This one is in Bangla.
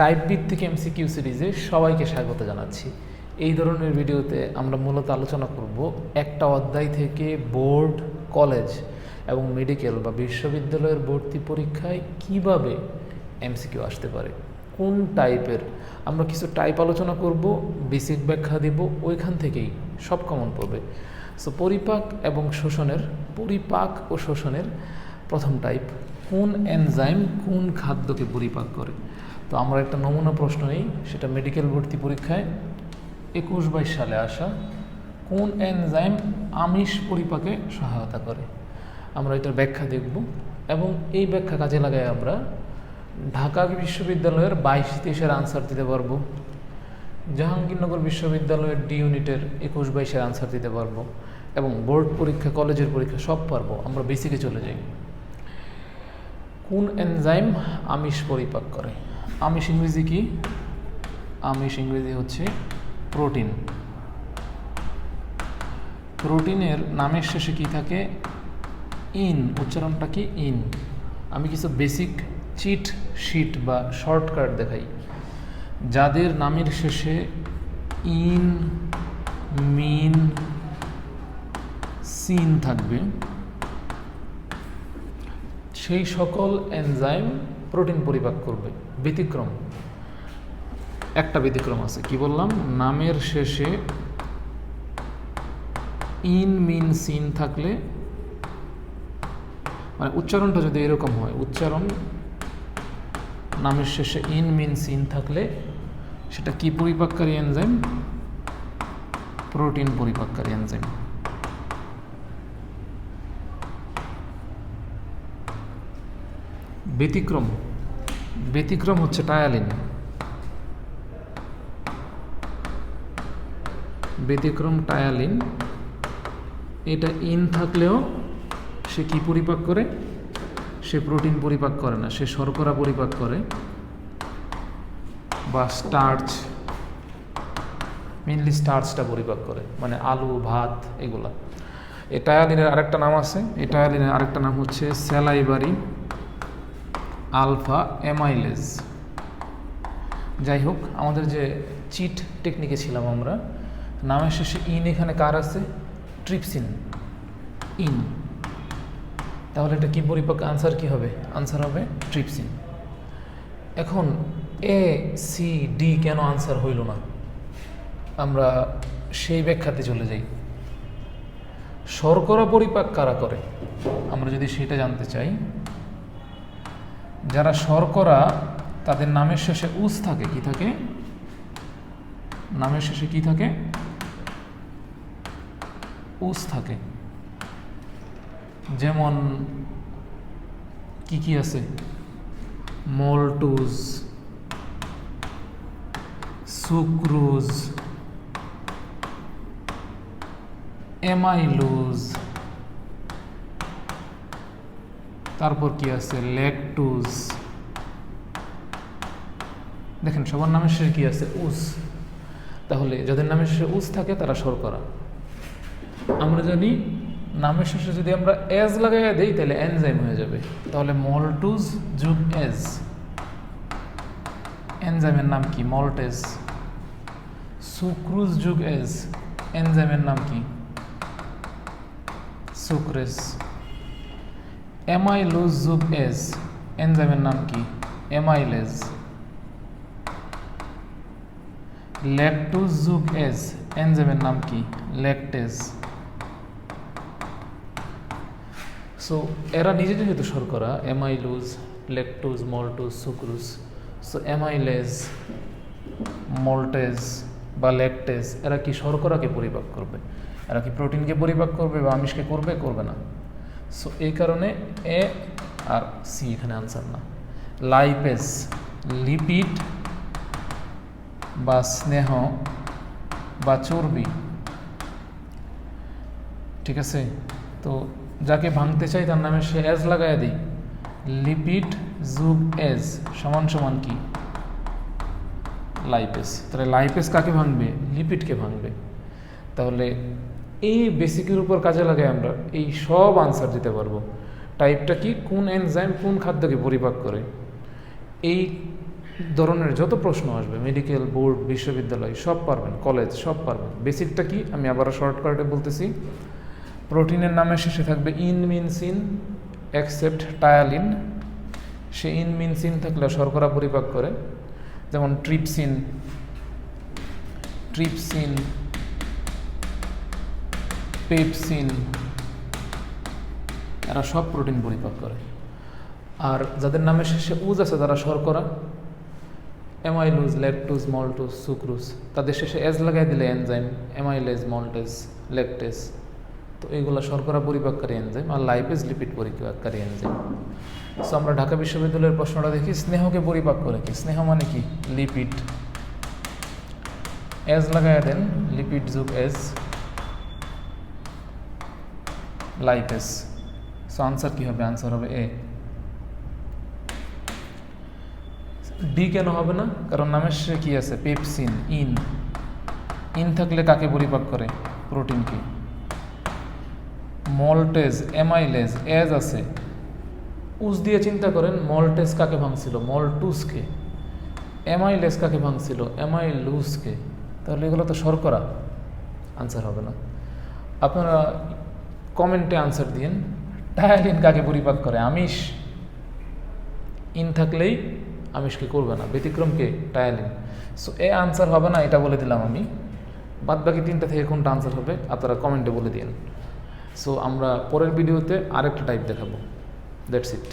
টাইপ ভিত্তিক এমসিকিউ সিরিজে সবাইকে স্বাগত জানাচ্ছি। এই ধরনের ভিডিওতে আমরা মূলত আলোচনা করব একটা অধ্যায় থেকে বোর্ড, কলেজ এবং মেডিকেল বা বিশ্ববিদ্যালয়ের ভর্তি পরীক্ষায় কীভাবে এমসিকিউ আসতে পারে, কোন টাইপের। আমরা কিছু টাইপ আলোচনা করব বেসিক ব্যাখ্যা দেব, ওইখান থেকেই সব কমন পড়বে। সো পরিপাক এবং শোষণের, পরিপাক ও শোষণের প্রথম টাইপ কোন এনজাইম কোন খাদ্যকে পরিপাক করে? তো আমরা একটা নমুনা প্রশ্ন নেই সেটা মেডিকেল ভর্তি পরীক্ষায় একুশ বাইশ সালে আসা, কোন এনজাইম আমিষ পরিপাকে সহায়তা করে? আমরা এটার ব্যাখ্যা দেখব এবং এই ব্যাখ্যা কাজে লাগায় আমরা ঢাকা বিশ্ববিদ্যালয়ের বাইশ তেইশের আনসার দিতে পারব, জাহাঙ্গীরনগর বিশ্ববিদ্যালয়ের ডি ইউনিটের একুশ বাইশের আনসার দিতে পারব এবং বোর্ড পরীক্ষা কলেজের পরীক্ষা সব পারব। আমরা বেসিকে চলে যাই। কোন এনজাইম আমিষ পরিপাক করে? আমিষ ইংরেজি কি? আমিষ ইংরেজি হচ্ছে প্রোটিন। প্রোটিনের নামের শেষে কি থাকে? ইন। উচ্চারণটা কি? ইন। আমি কিছু বেসিক চিট শিট বা শর্টকাট দেখাই। যাদের নামের শেষে ইন, মিন, সিন থাকবে, সেই সকল এনজাইম প্রোটিন পরিপাক করবে, ব্যতিক্রম। একটা ব্যতিক্রম আছে, কি বললাম? নামের শেষে ইন, মিন, সিন থাকলে মানে উচ্চারণটা যদি এরকম হয়, উচ্চারণ, নামের শেষে ইন, মিন, সিন থাকলে সেটা কি পরিপাককারী এনজাইম? প্রোটিন পরিপাককারী এনজাইম। ব্যতিক্রম। ব্যতিক্রম হচ্ছে টায়ালিন। ব্যতিক্রম টায়ালিন। এটা ইন থাকলেও সে কি পরিপাক করে? সে প্রোটিন পরিপাক করে না, সে শর্করা পরিপাক করে বা স্টার্চ মেনলি স্টার্চটা পরিপাক করে মানে আলু, ভাত এগুলা। এই টায়ালিনের আরেকটা নাম আছে, এই টায়ালিনের আরেকটা নাম হচ্ছে স্যালাইবারি আলফা এমাইলেজ যাই হোক আমাদের যে চিট টেকনিকে ছিলাম আমরা, নামের শেষে ইন এখানে কার আছে? ট্রিপসিন। ইন। তাহলে এটা কি পরিপক্ক আনসার কি হবে? আনসার হবে ট্রিপসিন। এখন এ, সি, ডি কেন আনসার হইল না? আমরা সেই ব্যাখ্যাতে চলে যাই। শর্করা পরিপাক কারা করে? আমরা যদি সেটা জানতে চাই যারা শর্করা, তাদের নামের শেষে উস থাকে, কি থাকে? নামের শেষে কি থাকে? উস থাকে। যেমন কি কি আছে? মল্টুজ সুক্রুজ, এমাইলুজ তারপর কি আছে? ল্যাকটুজ দেখেন, সবার নামের শেষে কি আছে? উস। তাহলে যাদের নামের শেষে উস থাকে, তারা শর্করা। আমরা জানি নামের শেষে যদি আমরা এজ লাগাইয়া দেই, তাহলে এনজাইম হয়ে যাবে। তাহলে মল্টুজ যুগ এজ এনজাইমের নাম কি? মল্টেজ সুক্রুজ যুগ এজ এনজাইমের নাম কি? সুক্রেস। যুগ এজ এনজাইমের নাম কি? এমাইলেজ ল্যাকটুজ যুগ এজ এনজাইমের নাম কি? ল্যাকটেজ সো এরা নিজে যেহেতু শর্করা amylose lactose maltose sucrose so amylase maltase বা ল্যাকটেজ এরা কি শর্করাকে পরিপাক করবে? এরা কি প্রোটিনকে পরিপাক করবে বা আমিষকে করবে? করবে না। সো এই কারণে এ আর সি এখানে আনসার না। লাইপেজ লিপিড বা স্নেহ বা চর্বি। ঠিক আছে? তো, যাকে ভাঙতে চাই তার নামে সে এজ লাগাই দিই। লিপিড জুগ এজ সমান সমান কি? লাইপেস তাহলে লাইপেস কাকে ভাঙবে? লিপিডকে ভাঙবে। তাহলে এই বেসিকের উপর কাজে লাগে আমরা, এই সব আনসার দিতে পারব। টাইপটা কি? কোন এনজাইম কোন খাদ্যকে পরিপাক করে? এই ধরনের যত প্রশ্ন আসবে মেডিকেল বোর্ড বিশ্ববিদ্যালয়, সব পারবেন কলেজ সব পারবেন। বেসিকটা কি? আমি আবারও শর্টকাটে বলতেছি। প্রোটিনের নামের শেষে থাকবে ইন মিনসিন অ্যাকসেপ্ট টায়ালিন সে ইন মিনসিন থাকলে শর্করা পরিপাক করে। যেমন ট্রিপসিন ট্রিপসিন পেপসিন, এরা সব প্রোটিন পরিপাক করে। আর যাদের নামের শেষে উজ আছে, তারা শর্করা অ্যামাইলুজ ল্যাকটুজ মল্টুজ সুক্রুজ তাদের শেষে এজ লাগাই দিলে এনজাইম অ্যামাইলেজ মল্টেজ ল্যাকটেজ তো এইগুলো শর্করা পরিপাককারী এনজাইম আর লাইপেজ লিপিড পরিপাককারী এনজাইম সো আমরা ঢাকা বিশ্ববিদ্যালয়ের প্রশ্নটা দেখি, স্নেহকে পরিপাক করে কি? স্নেহ মানে কি? লিপিড এজ লাগাই দেন লিপিড যুগ এজ লাইপেস সো আনসার কি হবে? আনসার হবে এ ডি কেন হবে না? কারণ নামের শেষে কি আছে? পেপসিন ইন ইন থাকলে কাকে পরিপাক করে? প্রোটিনকে মল্টেজ এমাইলেজ এজ আছে। উস দিয়ে চিন্তা করেন মল্টেজ কাকে ভাঙছিল? মল্টুসকে এমাইলেজ কাকে ভাঙছিল? এমাইলুসকে তাহলে এগুলো তো শর্করা। আনসার হবে না। আপনারা কমেন্টে আনসার দিন টায়ালিন কাকে পরিপাক করে? আমিষ। ইন থাকলেই আমিষকে করবে না। ব্যতিক্রমকে টায়ালিন সো এ আনসার হবে না, এটা বলে দিলাম আমি। বাদ বাকি তিনটা থেকে কোনটা আনসার হবে, আপনারা কমেন্টে বলে দিন সো আমরা পরের ভিডিওতে আরেকটা টাইপ দেখাবো। That's it